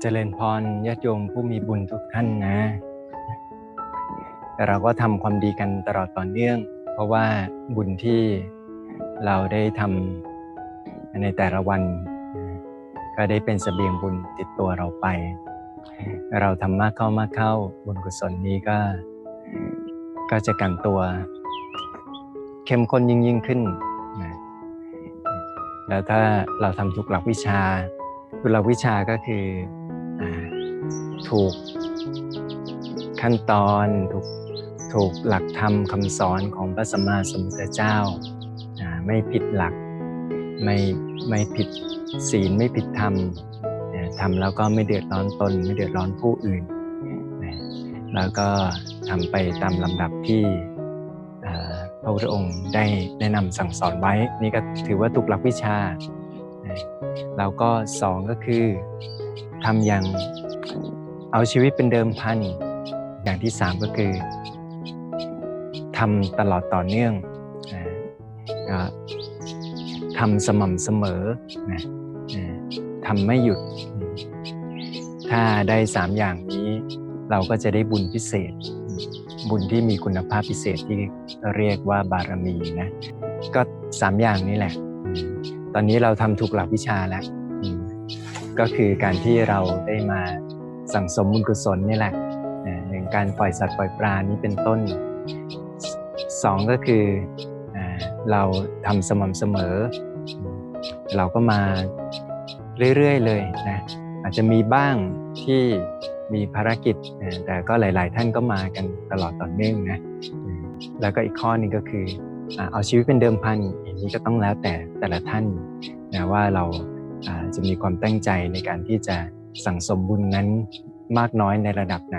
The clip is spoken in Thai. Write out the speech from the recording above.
เจริญพรญาติโยมผู้มีบุญทุกท่านนะ แต่เราก็ทำความดีกันตลอดต่อเนื่อง เพราะว่าบุญที่เราได้ทำในแต่ละวัน ก็ได้เป็นเสบียงบุญติดตัวเราไป เราทำมากเข้ามากเข้าบุญกุศลนี้ก็ ก็จะกันตัว เข้มข้นยิ่งยิ่งขึ้น แล้วถ้าเราทำถูกหลักวิชา ถูกหลักวิชาก็คืออถูกขั้นตอนถูกถูกหลักธรรมคำสอนของพระสัมมาสัมพุทธเจ้า ไม่ผิดหลักไม่ไม่ผิดศีลไม่ผิดธรรมทำแล้วก็ไม่เดือดร้อนตน ไม่เดือดร้อนผู้อื่น แล้วก็ทำไปตามลำดับที่พระพุทธองค์ได้แนะนำสั่งสอนไว้ นี่ก็ถือว่าถูกหลักวิชา แล้วก็สองก็คือทำอย่างเอาชีวิตเป็นเดิมพัน อย่างที่สามก็คือทำตลอดต่อเนื่องทำสม่ำเสมอนะทำไม่หยุด ถ้าได้สามอย่างนี้เราก็จะได้บุญพิเศษ บุญที่มีคุณภาพพิเศษที่เรียกว่าบารมีนะ ก็สามอย่างนี้แหละ ตอนนี้เราทำถูกหลักวิชาแล้วก็คือการที่เราได้มาสั่งสมบุญกุศลนี่แหละหนึ่งการปล่อยสัตว์ปล่อยปลานี้เป็นต้นสองก็คือเราทำสม่ำเสมอ เราก็มาเรื่อยๆเลยนะอาจจะมีบ้างที่มีภารกิจ แต่ก็หลาย ๆ ท่านก็มากันตลอดต่อเนื่องนะแล้วก็อีกข้อหนึงก็คือ เอาชีวิตเป็นเดิมพันอย่างนี้ก็ต้องแล้วแต่แต่ละท่านนะว่าเราจะมีความตั้งใจในการที่จะสั่งสมบุญนั้นมากน้อยในระดับไหน